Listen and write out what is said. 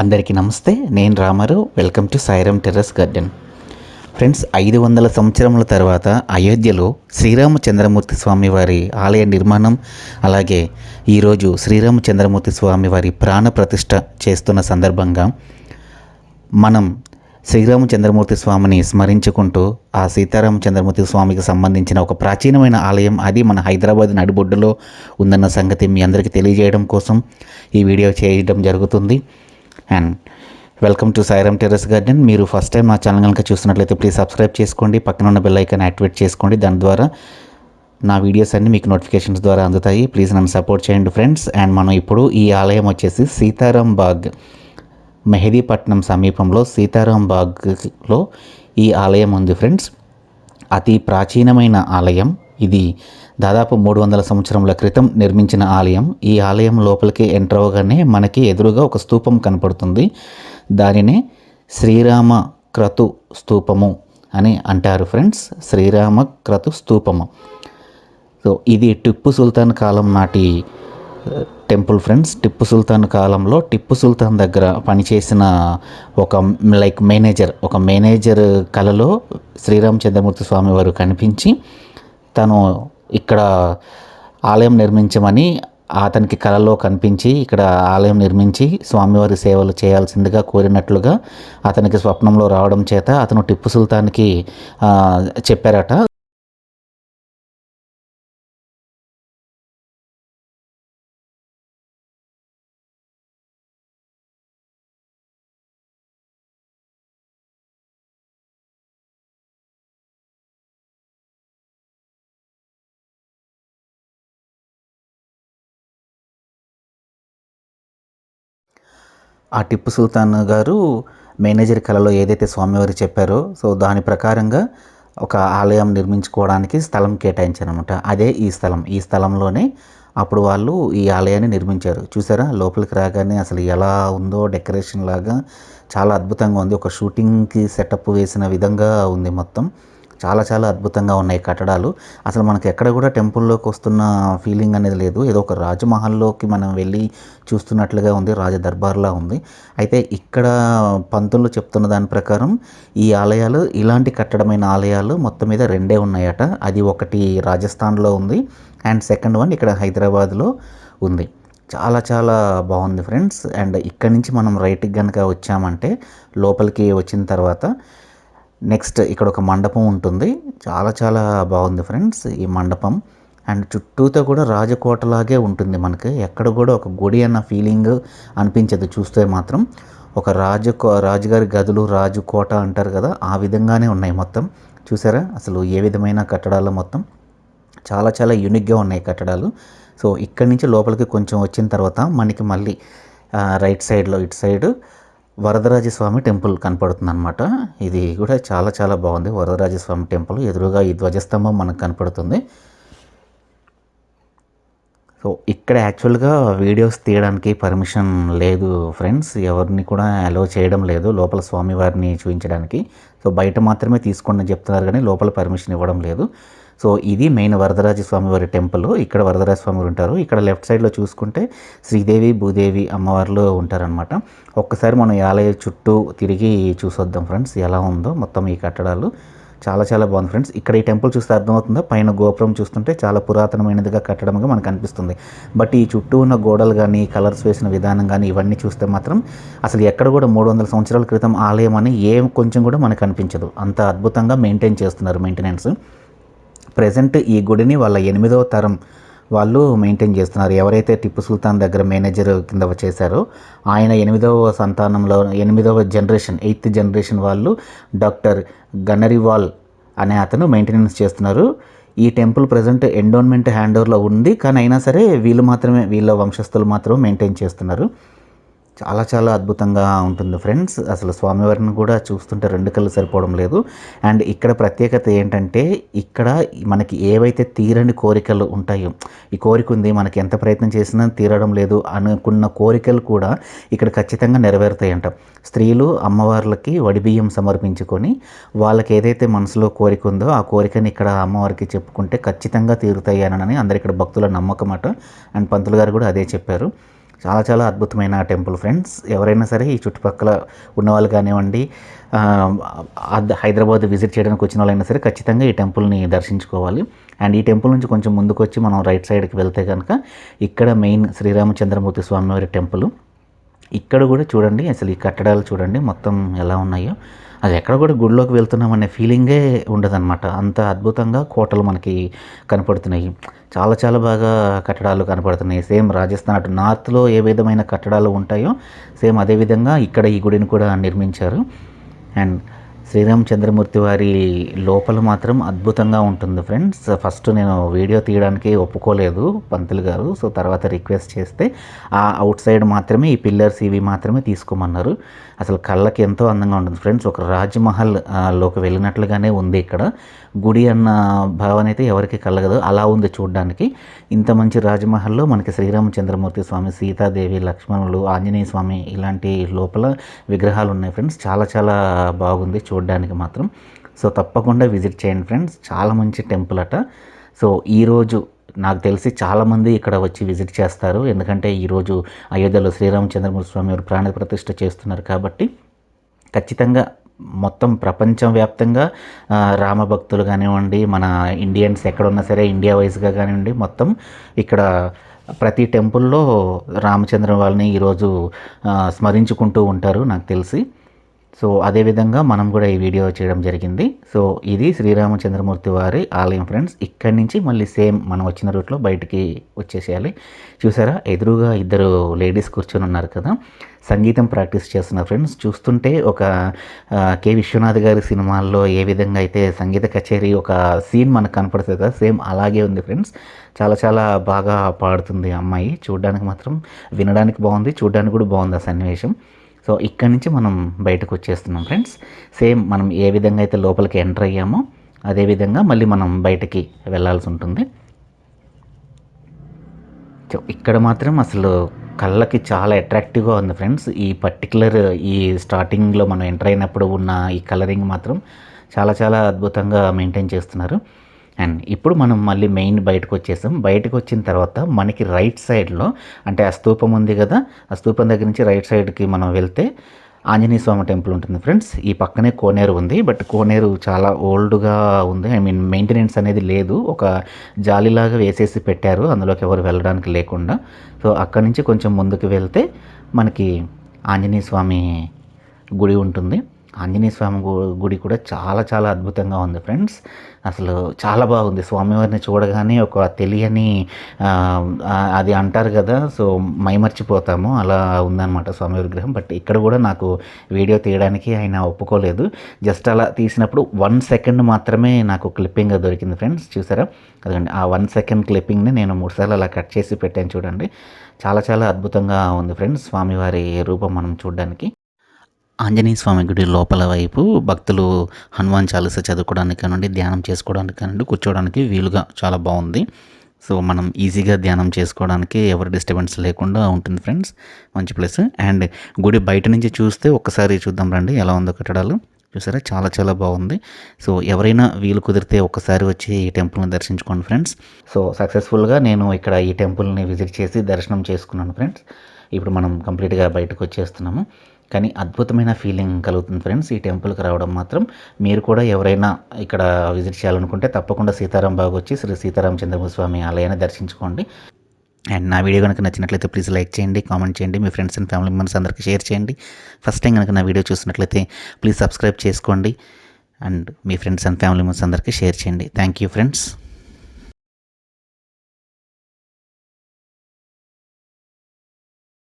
అందరికీ నమస్తే నేను Ramarao. Welcome to Sairam terrace garden. Friends ఐదు వందల సంవత్సరముల తర్వాత అయోధ్యలో శ్రీరామచంద్రమూర్తి స్వామి వారి ఆలయ నిర్మాణం అలాగే ఈరోజు శ్రీరామచంద్రమూర్తి స్వామి వారి ప్రాణ ప్రతిష్ట చేస్తున్న సందర్భంగా మనం శ్రీరామచంద్రమూర్తి స్వామిని స్మరించుకుంటూ ఆ సీతారామచంద్రమూర్తి స్వామికి సంబంధించిన ఒక ప్రాచీనమైన ఆలయం అది మన హైదరాబాద్ నడిబొడ్డులో ఉందన్న సంగతి మీ అందరికీ తెలియజేయడం కోసం ఈ వీడియో చేయడం జరుగుతుంది. And welcome to Sairam terrace garden. మీరు ఫస్ట్ టైం నా ఛానల్ కనుక చూస్తున్నట్లయితే ప్లీజ్ సబ్స్క్రైబ్ చేసుకోండి పక్కన ఉన్న బెల్ ఐకాన్ యాక్టివేట్ చేసుకోండి. దాని ద్వారా నా వీడియోస్ అన్ని మీకు నోటిఫికేషన్స్ ద్వారా అందుతాయి. ప్లీజ్ నన్ను సపోర్ట్ చేయండి ఫ్రెండ్స్ అండ్ మనం ఇప్పుడు ఈ ఆలయం వచ్చేసి సీతారాం బాగ్ మెహదీపట్నం సమీపంలో సీతారాం బాగ్లో ఈ ఆలయం ఉంది ఫ్రెండ్స్ అతి ప్రాచీనమైన ఆలయం ఇది. దాదాపు మూడు వందల సంవత్సరముల క్రితం నిర్మించిన ఆలయం. ఈ ఆలయం లోపలికి ఎంటర్ అవ్వగానే మనకి ఎదురుగా ఒక స్తూపం కనపడుతుంది. దానినే శ్రీరామ క్రతు స్తూపము అని అంటారు ఫ్రెండ్స్. శ్రీరామ క్రతు స్తూపము సో ఇది టిప్పు సుల్తాన్ కాలం నాటి టెంపుల్ ఫ్రెండ్స్. టిప్పు సుల్తాన్ కాలంలో టిప్పు సుల్తాన్ దగ్గర పనిచేసిన ఒక లైక్ మేనేజర్ ఒక మేనేజర్ కళలో శ్రీరామచంద్రమూర్తి స్వామి వారు కనిపించి తను ఇక్కడ ఆలయం నిర్మించమని అతనికి కలలో కనిపించి ఇక్కడ ఆలయం నిర్మించి స్వామివారి సేవలు చేయాల్సిందిగా కోరినట్లుగా అతనికి స్వప్నంలో రావడం చేత అతను టిప్పు సుల్తాన్కి చెప్పారట. ఆ టిప్పు సుల్తాన్ గారు మేనేజర్ కళలో ఏదైతే స్వామివారు చెప్పారో సో దాని ప్రకారంగా ఒక ఆలయం నిర్మించుకోవడానికి స్థలం కేటాయించారనమాట అదే ఈ స్థలం. ఈ స్థలంలోనే అప్పుడు వాళ్ళు ఈ ఆలయాన్ని నిర్మించారు. చూసారా? లోపలికి రాగానే అసలు ఎలా ఉందో డెకరేషన్ లాగా చాలా అద్భుతంగా ఉంది. ఒక షూటింగ్కి సెటప్ వేసిన విధంగా ఉంది మొత్తం. చాలా చాలా అద్భుతంగా ఉన్నాయి కట్టడాలు. అసలు మనకి ఎక్కడ కూడా టెంపుల్లోకి వస్తున్న ఫీలింగ్ అనేది లేదు. ఏదో ఒక రాజమహల్లోకి మనం వెళ్ళి చూస్తున్నట్లుగా ఉంది రాజ దర్బార్లా ఉంది. అయితే ఇక్కడ పంతులు చెప్తున్న దాని ప్రకారం ఈ ఆలయాలు ఇలాంటి కట్టడమైన ఆలయాలు మొత్తం మీద రెండే ఉన్నాయట. అది ఒకటి రాజస్థాన్లో ఉంది అండ్ సెకండ్ వన్ ఇక్కడ హైదరాబాద్లో ఉంది. చాలా చాలా బాగుంది ఫ్రెండ్స్. అండ్ ఇక్కడి నుంచి మనం రైట్కి కనుక వచ్చామంటే లోపలికి వచ్చిన తర్వాత నెక్స్ట్ ఇక్కడ ఒక మండపం ఉంటుంది. చాలా చాలా బాగుంది ఫ్రెండ్స్ ఈ మండపం. అండ్ చుట్టూతో కూడా రాజకోటలాగే ఉంటుంది మనకి. ఎక్కడ కూడా ఒక గుడి అన్న ఫీలింగ్ అనిపించదు చూస్తే మాత్రం. ఒక రాజు రాజుగారి గదులు రాజుకోట అంటారు కదా ఆ విధంగానే ఉన్నాయి మొత్తం. చూసారా? అసలు ఏ విధమైన కట్టడాలు మొత్తం? చాలా చాలా యూనిక్గా ఉన్నాయి కట్టడాలు. సో ఇక్కడి నుంచి లోపలికి కొంచెం వచ్చిన తర్వాత మనకి మళ్ళీ రైట్ సైడ్లో ఇటు సైడ్ వరదరాజస్వామి టెంపుల్ కనపడుతుంది అనమాట ఇది కూడా చాలా చాలా బాగుంది. వరదరాజస్వామి టెంపుల్ ఎదురుగా ఈ ధ్వజస్తంభం మనకు కనపడుతుంది. సో ఇక్కడ యాక్చువల్గా వీడియోస్ తీయడానికి పర్మిషన్ లేదు ఫ్రెండ్స్. ఎవరిని కూడా అలో చేయడం లేదు. లోపల స్వామివారిని చూపించడానికి. సో బయట మాత్రమే తీసుకోండి అని చెప్తున్నారు కానీ లోపల పర్మిషన్ ఇవ్వడం లేదు. సో ఇది మెయిన్ వరదరాజ స్వామివారి టెంపుల్. ఇక్కడ వరదరాజ స్వామి ఉంటారు. ఇక్కడ లెఫ్ట్ సైడ్లో చూసుకుంటే శ్రీదేవి భూదేవి అమ్మవార్లు ఉంటారనమాట ఒక్కసారి మనం ఈ ఆలయ చుట్టూ తిరిగి చూసొద్దాం ఫ్రెండ్స్ ఎలా ఉందో మొత్తం ఈ కట్టడాలు. చాలా చాలా బాగుంది ఫ్రెండ్స్. ఇక్కడ ఈ టెంపుల్ చూస్తే అర్థమవుతుందా? పైన గోపురం చూస్తుంటే చాలా పురాతనమైనదిగా కట్టడంగా మనకు అనిపిస్తుంది. బట్ ఈ చుట్టూ ఉన్న గోడలు కానీ కలర్స్ వేసిన విధానం కానీ ఇవన్నీ చూస్తే మాత్రం అసలు ఎక్కడ కూడా మూడు వందల సంవత్సరాల క్రితం ఆలయం అని ఏం కొంచెం కూడా మనకు అనిపించదు. అంత అద్భుతంగా మెయింటైన్ చేస్తున్నారు మెయింటెనెన్స్. ప్రజెంట్ ఈ గుడిని వాళ్ళ ఎనిమిదవ తరం వాళ్ళు మెయింటైన్ చేస్తున్నారు. ఎవరైతే టిప్పు సుల్తాన్ దగ్గర మేనేజర్ కింద చేశారో ఆయన ఎనిమిదవ సంతానంలో ఎనిమిదవ జనరేషన్ ఎయిత్ జనరేషన్ వాళ్ళు డాక్టర్ గన్నరివాల్ అనే అతను మెయింటెనెన్స్ చేస్తున్నారు. ఈ టెంపుల్ ప్రజెంట్ ఎండోన్మెంట్ హ్యాండ్ ఓవర్లో ఉంది కానీ అయినా సరే వీళ్ళు మాత్రమే వీళ్ళ వంశస్థులు మాత్రమే మెయింటైన్ చేస్తున్నారు. చాలా చాలా అద్భుతంగా ఉంటుంది ఫ్రెండ్స్. అసలు స్వామివారిని కూడా చూస్తుంటే రెండు కళ్ళు సరిపోవడం లేదు. అండ్ ఇక్కడ ప్రత్యేకత ఏంటంటే ఇక్కడ మనకి ఏవైతే తీరని కోరికలు ఉంటాయో ఈ కోరిక ఉంది మనకి ఎంత ప్రయత్నం చేసినా తీరడం లేదు అనుకున్న కోరికలు కూడా ఇక్కడ ఖచ్చితంగా నెరవేరుతాయంట. స్త్రీలు అమ్మవార్లకి వడిబియ్యం సమర్పించుకొని వాళ్ళకి ఏదైతే మనసులో కోరిక ఉందో ఆ కోరికని ఇక్కడ అమ్మవారికి చెప్పుకుంటే ఖచ్చితంగా తీరుతాయి అని అందరు ఇక్కడ భక్తుల నమ్మకం అట. అండ్ పంతులు గారు కూడా అదే చెప్పారు. చాలా చాలా అద్భుతమైన టెంపుల్ ఫ్రెండ్స్. ఎవరైనా సరే ఈ చుట్టుపక్కల ఉన్నవాళ్ళు కానివ్వండి హైదరాబాద్ విజిట్ చేయడానికి వచ్చిన వాళ్ళైనా సరే ఖచ్చితంగా ఈ టెంపుల్ని దర్శించుకోవాలి. అండ్ ఈ టెంపుల్ నుంచి కొంచెం ముందుకు వచ్చి మనం రైట్ సైడ్కి వెళ్తే కనుక ఇక్కడ మెయిన్ శ్రీరామచంద్రమూర్తి స్వామివారి టెంపుల్. ఇక్కడ కూడా చూడండి అసలు ఈ కట్టడాలు చూడండి మొత్తం ఎలా ఉన్నాయో. అది ఎక్కడ కూడా గుడిలోకి వెళ్తున్నామనే ఫీలింగే ఉండదన్నమాట. అంత అద్భుతంగా కోటలు మనకి కనపడుతున్నాయి. చాలా చాలా బాగా కట్టడాలు కనపడుతున్నాయి. సేమ్ రాజస్థాన్ అటు నార్త్లో ఏ విధమైన కట్టడాలు ఉంటాయో సేమ్ అదే విధంగా ఇక్కడ ఈ గుడిని కూడా నిర్మించారు. అండ్ శ్రీరామచంద్రమూర్తి వారి లోపల మాత్రం అద్భుతంగా ఉంటుంది ఫ్రెండ్స్. ఫస్ట్ నేను వీడియో తీయడానికి ఒప్పుకోలేదు పంతులు గారు. సో తర్వాత రిక్వెస్ట్ చేస్తే ఆ అవుట్ సైడ్ మాత్రమే ఈ పిల్లర్స్ ఇవి మాత్రమే తీసుకోమన్నారు. అసలు కళ్ళకి ఎంతో అందంగా ఉంటుంది ఫ్రెండ్స్. ఒక రాజ్మహల్లోకి వెళ్ళినట్లుగానే ఉంది ఇక్కడ. గుడి అన్న భావన అయితే ఎవరికి కలగదు. అలా ఉంది చూడడానికి. ఇంత మంచి రాజమహల్లో మనకి శ్రీరామచంద్రమూర్తి స్వామి సీతాదేవి లక్ష్మణులు ఆంజనేయ స్వామి ఇలాంటి లోపల విగ్రహాలు ఉన్నాయి ఫ్రెండ్స్. చాలా చాలా బాగుంది చూడడానికి మాత్రం. సో తప్పకుండా విజిట్ చేయండి ఫ్రెండ్స్. చాలా మంచి టెంపుల్ అట. సో ఈరోజు నాకు తెలిసి చాలామంది ఇక్కడ వచ్చి విజిట్ చేస్తారు. ఎందుకంటే ఈరోజు అయోధ్యలో శ్రీరామచంద్రమూర్తి స్వామి వారు ప్రాణ ప్రతిష్ఠ చేస్తున్నారు కాబట్టి ఖచ్చితంగా మొత్తం ప్రపంచవ్యాప్తంగా రామభక్తులు కానివ్వండి మన ఇండియన్స్ ఎక్కడున్నా సరే ఇండియా వైజ్గా కానివ్వండి మొత్తం ఇక్కడ ప్రతి టెంపుల్లో రామచంద్ర వాళ్ళని ఈరోజు స్మరించుకుంటూ ఉంటారు నాకు తెలిసి. సో అదేవిధంగా మనం కూడా ఈ వీడియో చేయడం జరిగింది. సో ఇది శ్రీరామచంద్రమూర్తి వారి ఆలయం ఫ్రెండ్స్. ఇక్కడి నుంచి మళ్ళీ సేమ్ మనం వచ్చిన రూట్లో బయటికి వచ్చేసేయాలి. చూసారా? ఎదురుగా ఇద్దరు లేడీస్ కూర్చొని ఉన్నారు కదా? సంగీతం ప్రాక్టీస్ చేస్తున్న ఫ్రెండ్స్. చూస్తుంటే ఒక కె. విశ్వనాథ్ గారి సినిమాల్లో ఏ విధంగా అయితే సంగీత కచేరీ ఒక సీన్ మనకు కనపడుతుంది కదా సేమ్ అలాగే ఉంది ఫ్రెండ్స్. చాలా చాలా బాగా పాడుతుంది ఆ అమ్మాయి. చూడడానికి మాత్రం వినడానికి బాగుంది చూడడానికి కూడా బాగుంది ఆ సన్నివేశం. సో ఇక్కడి నుంచి మనం బయటకు వచ్చేస్తున్నాం ఫ్రెండ్స్. సేమ్ మనం ఏ విధంగా అయితే లోపలికి ఎంటర్ అయ్యామో అదే విధంగా మళ్ళీ మనం బయటకి వెళ్ళాల్సి ఉంటుంది. సో ఇక్కడ మాత్రం అసలు కళ్ళకి చాలా అట్రాక్టివ్గా ఉంది ఫ్రెండ్స్. ఈ పర్టికులర్ ఈ స్టార్టింగ్లో మనం ఎంటర్ అయినప్పుడు ఉన్న ఈ కలరింగ్ మాత్రం చాలా చాలా అద్భుతంగా మెయింటైన్ చేస్తున్నారు. అండ్ ఇప్పుడు మనం మళ్ళీ మెయిన్ బయటకు వచ్చేసాం. బయటకు వచ్చిన తర్వాత మనకి రైట్ సైడ్లో అంటే ఆ స్తూపం ఉంది కదా ఆ స్తూపం దగ్గర నుంచి రైట్ సైడ్కి మనం వెళ్తే ఆంజనేయ స్వామి టెంపుల్ ఉంటుంది ఫ్రెండ్స్. ఈ పక్కనే కోనేరు ఉంది బట్ కోనేరు చాలా ఓల్డ్గా ఉంది. ఐ మీన్ మెయింటెనెన్స్ అనేది లేదు. ఒక జాలిలాగా వేసేసి పెట్టారు అందులోకి ఎవరు వెళ్ళడానికి లేకుండా. సో అక్కడి నుంచి కొంచెం ముందుకు వెళ్తే మనకి ఆంజనేయ స్వామి గుడి ఉంటుంది. ఆంజనేయ స్వామి గు- గుడి కూడా చాలా చాలా అద్భుతంగా ఉంది ఫ్రెండ్స్. అసలు చాలా బాగుంది. స్వామివారిని చూడగానే ఒక తెలియని అది అంటారు కదా సో మైమర్చిపోతాము. అలా ఉందన్నమాట స్వామి విగ్రహం. బట్ ఇక్కడ కూడా నాకు వీడియో తీయడానికి ఆయన ఒప్పుకోలేదు. జస్ట్ అలా తీసినప్పుడు వన్ సెకండ్ మాత్రమే నాకు క్లిప్పింగ్ దొరికింది ఫ్రెండ్స్. చూసారా? అదండి ఆ వన్ సెకండ్ క్లిప్పింగ్ని నేను మూడుసార్లు అలా కట్ చేసి పెట్టాను చూడండి. చాలా చాలా అద్భుతంగా ఉంది ఫ్రెండ్స్ స్వామివారి రూపం మనం చూడడానికి. ఆంజనేయ స్వామి గుడి లోపల వైపు భక్తులు హనుమాన్ చాలీస చదువుకోవడానికి కానివ్వండి ధ్యానం చేసుకోవడానికి కానివ్వండి కూర్చోవడానికి వీలుగా చాలా బాగుంది. సో మనం ఈజీగా ధ్యానం చేసుకోవడానికి ఎవరి డిస్టర్బెన్స్ లేకుండా ఉంటుంది ఫ్రెండ్స్. మంచి ప్లేస్. అండ్ గుడి బయట నుంచి చూస్తే ఒక్కసారి చూద్దాం రండి ఎలా ఉందో కట్టడాలు. చూసారా? చాలా చాలా బాగుంది. సో ఎవరైనా వీలు కుదిరితే ఒక్కసారి వచ్చి ఈ టెంపుల్ని దర్శించుకోండి ఫ్రెండ్స్. సో సక్సెస్ఫుల్గా నేను ఇక్కడ ఈ టెంపుల్ని విజిట్ చేసి దర్శనం చేసుకున్నాను ఫ్రెండ్స్. ఇప్పుడు మనం కంప్లీట్గా బయటకు వచ్చేస్తున్నాము. కానీ అద్భుతమైన ఫీలింగ్ కలుగుతుంది ఫ్రెండ్స్ ఈ టెంపుల్కి రావడం మాత్రం మీరు కూడా ఎవరైనా ఇక్కడ విజిట్ చేయాలనుకుంటే తప్పకుండా సీతారాం బాగు వచ్చి శ్రీ సీతారాం చంద్రమూర్తి స్వామి ఆలయాన్ని దర్శించుకోండి. అండ్ నా వీడియో కనుక నచ్చినట్లయితే ప్లీజ్ లైక్ చేయండి కామెంట్ చేయండి మీ ఫ్రెండ్స్ అండ్ ఫ్యామిలీ మెంబర్స్ అందరికీ షేర్ చేయండి. ఫస్ట్ టైం కనుక నా వీడియో చూసినట్లయితే ప్లీజ్ సబ్స్క్రైబ్ చేసుకోండి. అండ్ మీ ఫ్రెండ్స్ అండ్ ఫ్యామిలీ మెంబర్స్ అందరికీ షేర్ చేయండి. Thank you friends